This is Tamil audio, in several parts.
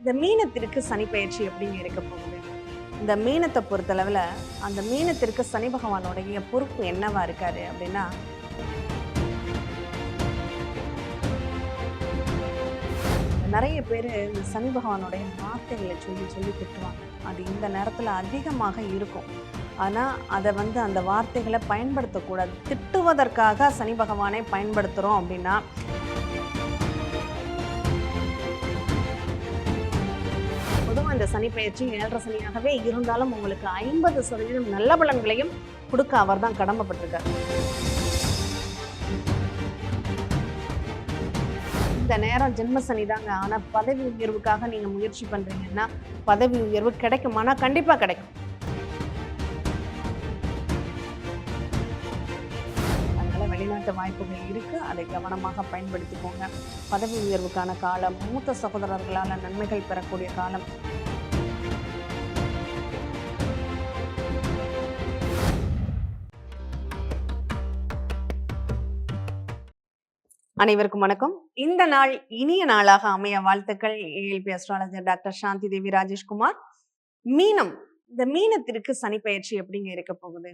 இந்த மீனத்திற்கு சனி பயிற்சி எப்படிங்க இருக்க போகுது? இந்த மீனத்தை பொறுத்தளவில் அந்த மீனத்திற்கு சனி பகவானுடைய பொறுப்பு என்னவா இருக்காரு அப்படின்னா நிறைய பேர் இந்த சனி பகவானுடைய வார்த்தைகளை சொல்லி சொல்லி திட்டுவாங்க. அது இந்த நேரத்தில் அதிகமாக இருக்கும். ஆனால் அதை வந்து அந்த வார்த்தைகளை பயன்படுத்தக்கூடாது. திட்டுவதற்காக சனி பகவானை பயன்படுத்துகிறோம் அப்படின்னா அந்த சனி பயிற்சி ஏழரை சனியாகவே இருந்தாலும் உங்களுக்கு ஐம்பது சதவீதம் நல்ல பலன்களையும் கொடுக்க அவர் தான் கடமைப்பட்டிருக்கார். இந்த நேரம் ஜென்மசனி தாங்க. ஆனால் பதவி உயர்வுக்காக நீங்கள் முயற்சி பண்ணுறீங்கன்னா பதவி உயர்வு கிடைக்குமானா கண்டிப்பாக கிடைக்கும். அதனால வெளிநாட்டு வாய்ப்புகள் இருக்குது அதை கவனமாக பயன்படுத்திக்கோங்க. பதவி உயர்வுக்கான காலம் மூத்த சகோதரர்களால் நன்மைகள் பெறக்கூடிய காலம். அனைவருக்கும் வணக்கம். இந்த நாள் இனிய நாளாக அமைய வாழ்த்துக்கள். ALP astrologer doctor Shanthi Devi Rajeshkumar. மீனம் இந்த மீனத்திற்கு சனி பயிற்சி எப்படிங்க இருக்க போகுது?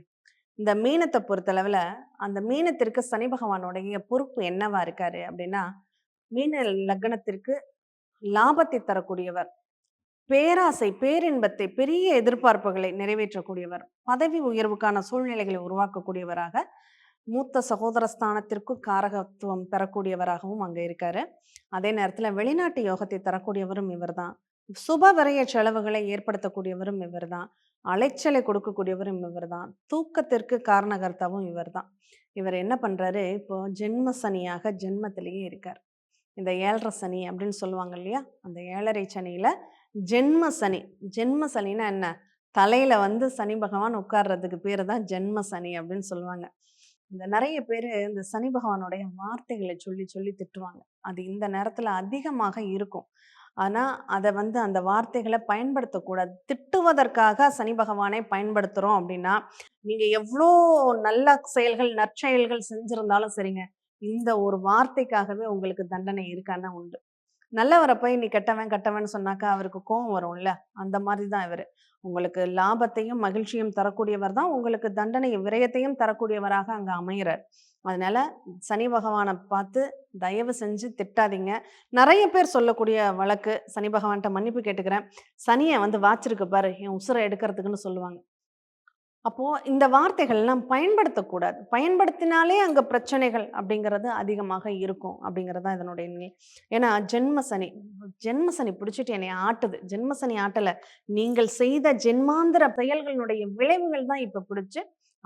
இந்த மீனத்தை பொறுத்தளவில் அந்த மீனத்திற்கு சனி பகவானுடைய பொறுப்பு என்னவா இருக்காரு அப்படின்னா மீன லக்னத்திற்கு லாபத்தை தரக்கூடியவர். பேராசை பேரின்பத்தை பெரிய எதிர்பார்ப்புகளை நிறைவேற்றக்கூடியவர். பதவி உயர்வுக்கான சூழ்நிலைகளை உருவாக்கக்கூடியவராக மூத்த சகோதரஸ்தானத்திற்கும் காரகத்துவம் பெறக்கூடியவராகவும் அங்கே இருக்காரு. அதே நேரத்தில் வெளிநாட்டு யோகத்தை தரக்கூடியவரும் இவர்தான். சுப விரைய செலவுகளை ஏற்படுத்தக்கூடியவரும் இவர் தான் அலைச்சலை கொடுக்கக்கூடியவரும் இவர் தான் தூக்கத்திற்கு காரணகர்த்தாவும் இவர்தான். இவர் என்ன பண்ணுறாரு இப்போ ஜென்ம சனியாக ஜென்மத்திலேயே இருக்கார். இந்த ஏழரை சனி அப்படின்னு சொல்லுவாங்க இல்லையா? அந்த ஏழரை சனியில் ஜென்ம சனி. ஜென்ம சனின்னா என்ன? தலையில் வந்து சனி பகவான் உட்கார்றதுக்கு பேர் தான் ஜென்ம சனி அப்படின்னு சொல்லுவாங்க. இந்த நிறைய பேர் இந்த சனி பகவானுடைய வார்த்தைகளை சொல்லி சொல்லி திட்டுவாங்க. அது இந்த நேரத்தில் அதிகமாக இருக்கும். ஆனால் அதை வந்து அந்த வார்த்தைகளை பயன்படுத்தக்கூடாது. திட்டுவதற்காக சனி பகவானை பயன்படுத்துகிறோம் அப்படின்னா நீங்கள் எவ்வளோ நல்ல செயல்கள் நற்செயல்கள் செஞ்சுருந்தாலும் சரிங்க. இந்த ஒரு வார்த்தைக்காகவே உங்களுக்கு தண்டனை இருக்கான உண்டு. நல்லவரை போய் நீ கெட்டவன் கெட்டவன் சொன்னாக்கா அவருக்கு கோவம் வரும்ல? அந்த மாதிரி தான் இவர். உங்களுக்கு லாபத்தையும் மகிழ்ச்சியும் தரக்கூடியவர் தான். உங்களுக்கு தண்டனை விரயத்தையும் தரக்கூடியவராக அங்கே அமைகிறார் அதனால சனி பகவானை பார்த்து தயவு செஞ்சு திட்டாதீங்க. நிறைய பேர் சொல்லக்கூடிய வழக்கு சனி பகவான்கிட்ட மன்னிப்பு கேட்டுக்கிறேன். சனியை வந்து வாச்சிருக்கு பாரு என் உசுரை எடுக்கிறதுக்குன்னு சொல்லுவாங்க. அப்போது இந்த வார்த்தைகள்லாம் பயன்படுத்தக்கூடாது. பயன்படுத்தினாலே அங்கே பிரச்சனைகள் அப்படிங்கிறது அதிகமாக இருக்கும் அப்படிங்கிறது தான் இதனுடைய நிலை. ஏன்னா ஜென்ம சனி ஜென்ம சனி பிடிச்சிட்டு என்னை ஆட்டுது. ஜென்ம சனி ஆட்டல. நீங்கள் செய்த ஜென்மாந்திர செயல்களுடைய விளைவுகள் தான் இப்போ பிடிச்சி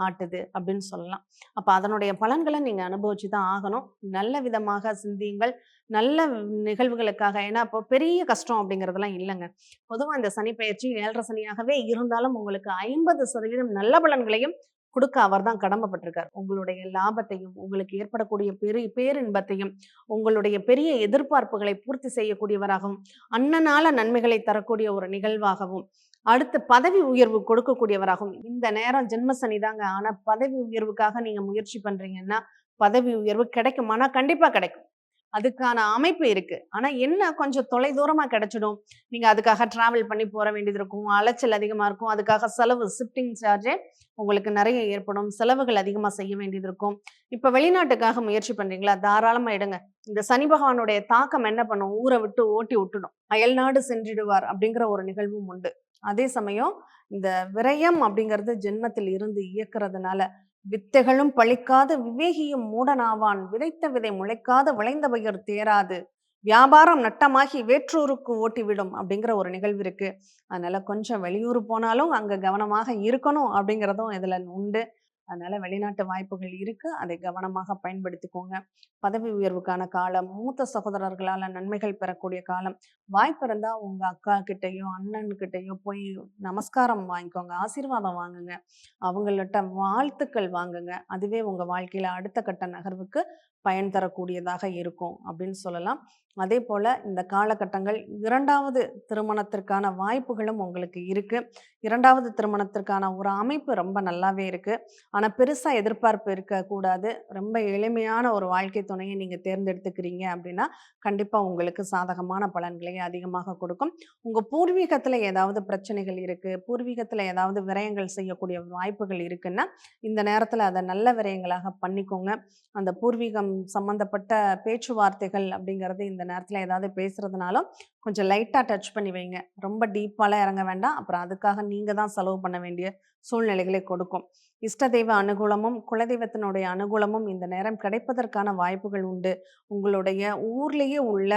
ஆட்டுது அப்படின்னு சொல்லலாம். அப்ப அதனுடைய பலன்களை நீங்க அனுபவிச்சு தான் ஆகணும். நல்ல விதமாக சிந்தியுங்கள். நல்ல நிகழ்வுகளுக்காக ஏன்னா இப்போ பெரிய கஷ்டம் அப்படிங்கிறதெல்லாம் இல்லைங்க. பொதுவாக இந்த சனி பயிற்சி ஏழரை சனியாகவே இருந்தாலும் உங்களுக்கு ஐம்பது சதவீதம் நல்ல பலன்களையும் கொடுக்க அவர் தான் கடமைப்பட்டிருக்கார். உங்களுடைய லாபத்தையும் உங்களுக்கு ஏற்படக்கூடிய பெரிய பேரின்பத்தையும் உங்களுடைய பெரிய எதிர்பார்ப்புகளை பூர்த்தி செய்யக்கூடியவராகவும் அண்ணனால நன்மைகளை தரக்கூடிய ஒரு நிகழ்வாகவும் அடுத்த பதவி உயர்வு கொடுக்கக்கூடியவராகும் இந்த நேரம் ஜென்மசனி தாங்க. ஆனா பதவி உயர்வுக்காக நீங்க முயற்சி பண்றீங்கன்னா பதவி உயர்வு கிடைக்குமானா கண்டிப்பா கிடைக்கும். அதுக்கான அமைப்பு இருக்கு. ஆனா என்ன கொஞ்சம் தொலை தூரமா கிடைச்சிடும். நீங்க அதுக்காக டிராவல் பண்ணி போற வேண்டியது இருக்கும். அலைச்சல் அதிகமா இருக்கும். அதுக்காக செலவு ஷிஃப்டிங் சார்ஜே உங்களுக்கு நிறைய ஏற்படும். செலவுகள் அதிகமா செய்ய வேண்டியது இருக்கும். இப்ப வெளிநாட்டுக்காக முயற்சி பண்றீங்களா? தாராளமா எடுங்க. இந்த சனி பகவானுடைய தாக்கம் என்ன பண்ணும்? ஊரை விட்டு ஓட்டி விட்டுடும். அயல்நாடு சென்றிடுவார் அப்படிங்கிற ஒரு நிகழ்வும் உண்டு. அதே சமயம் இந்த விரயம் அப்படிங்கிறது ஜென்மத்தில் இருந்து இயக்கிறதுனால வித்தைகளும் பழிக்காத விவேகியும் மூடனாவான். விதைத்த விதை முளைக்காத விளைந்த பயிர் தேராது. வியாபாரம் நட்டமாகி வேற்றூருக்கு ஓட்டிவிடும் அப்படிங்கிற ஒரு நிகழ்வு இருக்கு. அதனால கொஞ்சம் வெளியூர் போனாலும் அங்க கவனமாக இருக்கணும் அப்படிங்கிறதும் இதுல உண்டு. அதனால வெளிநாட்டு வாய்ப்புகள் இருக்கு. அதை கவனமாக பயன்படுத்திக்கோங்க. பதவி உயர்வுக்கான காலம் மூத்த சகோதரர்களால நன்மைகள் பெறக்கூடிய காலம் வாய்ப்பு இருந்தா உங்க அக்கா கிட்டேயோ அண்ணன் கிட்டேயோ போய் நமஸ்காரம் வாங்கிக்கோங்க ஆசீர்வாதம் வாங்குங்க. அவங்கள்ட்ட வாழ்த்துக்கள் வாங்குங்க. அதுவே உங்க வாழ்க்கையில அடுத்த கட்ட நகர்வுக்கு பயன் தரக்கூடியதாக இருக்கும் அப்படின்னு சொல்லலாம். அதே போல் இந்த காலகட்டங்கள் இரண்டாவது திருமணத்திற்கான வாய்ப்புகளும் உங்களுக்கு இருக்குது இரண்டாவது திருமணத்திற்கான ஒரு அமைப்பு ரொம்ப நல்லாவே இருக்குது ஆனால் பெருசாக எதிர்பார்ப்பு இருக்கக்கூடாது. ரொம்ப எளிமையான ஒரு வாழ்க்கை துணையை நீங்கள் தேர்ந்தெடுத்துக்கிறீங்க அப்படின்னா கண்டிப்பாக உங்களுக்கு சாதகமான பலன்களை அதிகமாக கொடுக்கும். உங்கள் பூர்வீகத்தில் ஏதாவது பிரச்சனைகள் இருக்குது பூர்வீகத்தில் ஏதாவது விரயங்கள் செய்யக்கூடிய வாய்ப்புகள் இருக்குன்னா இந்த நேரத்தில் அதை நல்ல விரயங்களாக பண்ணிக்கோங்க. அந்த பூர்வீகம் சம்மந்தப்பட்ட பேச்சுவார்த்தைகள் அப்படிங்கிறது இந்த நேரத்தில் ஏதாவது பேசுகிறதுனாலும் கொஞ்சம் லைட்டாக டச் பண்ணி வைங்க. ரொம்ப டீப்பாலாம் இறங்க வேண்டாம். அப்புறம் அதுக்காக நீங்கள் தான் செலவு பண்ண வேண்டிய சூழ்நிலைகளை கொடுக்கும். இஷ்ட தெய்வ அனுகூலமும் குலதெய்வத்தினுடைய அனுகூலமும் இந்த நேரம் கிடைப்பதற்கான வாய்ப்புகள் உண்டு. உங்களுடைய ஊர்லேயே உள்ள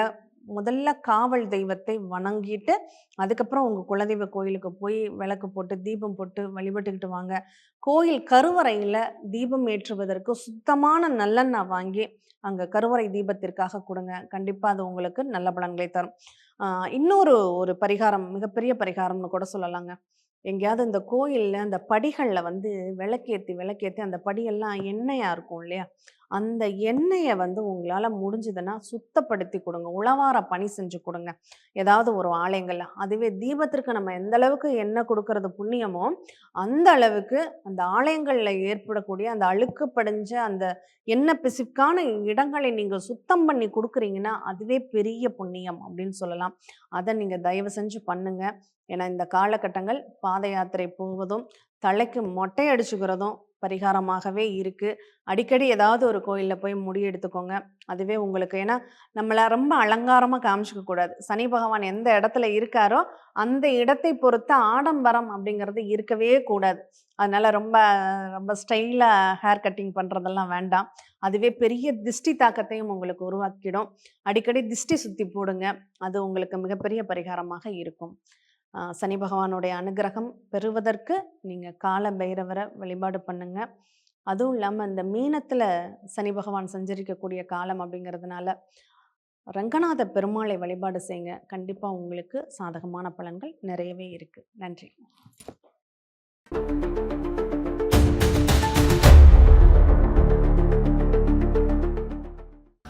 முதல்ல காவல் தெய்வத்தை வணங்கிட்டு அதுக்கப்புறம் உங்கள் குலதெய்வ கோயிலுக்கு போய் விளக்கு போட்டு தீபம் போட்டு வழிபட்டுக்கிட்டு வாங்க. கோயில் கருவறையில் தீபம் ஏற்றுவதற்கு சுத்தமான நல்லெண்ணெய் வாங்கி அங்கே கருவறை தீபத்திற்காக கொடுங்க. கண்டிப்பாக அது உங்களுக்கு நல்ல பலன்களை தரும். இன்னொரு ஒரு பரிகாரம் மிகப்பெரிய பரிகாரம்னு கூட சொல்லலாங்க. எங்கேயாவது இந்த கோயிலில் அந்த படிகளில் வந்து விளக்கேற்றி விளக்கேற்றி அந்த படியெல்லாம் எண்ணெயாக இருக்கும் இல்லையா? அந்த எண்ணெயை வந்து உங்களால் முடிஞ்சதுன்னா சுத்தப்படுத்தி கொடுங்க. உளவார பணி செஞ்சு கொடுங்க. ஏதாவது ஒரு ஆலயங்களில். அதுவே தீபத்திற்கு நம்ம எந்த அளவுக்கு எண்ணெய் கொடுக்கறது புண்ணியமோ அந்த அளவுக்கு அந்த ஆலயங்களில் ஏற்படக்கூடிய அந்த அழுக்கு படிஞ்ச அந்த எண்ணெய் பிசிக்கான இடங்களை நீங்கள் சுத்தம் பண்ணி கொடுக்குறீங்கன்னா அதுவே பெரிய புண்ணியம் அப்படின்னு சொல்லலாம். அதை நீங்கள் தயவு செஞ்சு பண்ணுங்க. ஏன்னா இந்த காலகட்டங்கள் பாத யாத்திரை போவதும் தலைக்கு மொட்டை அடிச்சுக்கிறதும் பரிகாரமாகவே இருக்குது அடிக்கடி ஏதாவது ஒரு கோயிலில் போய் முடி எடுத்துக்கோங்க. அதுவே உங்களுக்கு ஏன்னா நம்மளை ரொம்ப அலங்காரமாக காமிச்சிக்க கூடாது. சனி பகவான் எந்த இடத்துல இருக்காரோ அந்த இடத்தை பொறுத்த ஆடம்பரம் அப்படிங்கிறது இருக்கவே கூடாது. அதனால் ரொம்ப ரொம்ப ஸ்டைலாக ஹேர் கட்டிங் பண்ணுறதெல்லாம் வேண்டாம். அதுவே பெரிய திஷ்டி தாக்கத்தையும் உங்களுக்கு உருவாக்கிடும். அடிக்கடி திஷ்டி சுற்றி போடுங்க. அது உங்களுக்கு மிகப்பெரிய பரிகாரமாக இருக்கும். சனி பகவானுடைய அனுகிரகம் பெறுவதற்கு நீங்கள் கால பைரவரை வழிபாடு பண்ணுங்க. அதுவும் இல்லாமல் இந்த மீனத்தில் சனி பகவான் சஞ்சரிக்கக்கூடிய காலம் அப்படிங்கிறதுனால ரங்கநாத பெருமாளை வழிபாடு செய்யுங்க கண்டிப்பாக உங்களுக்கு சாதகமான பலன்கள் நிறையவே இருக்குது நன்றி.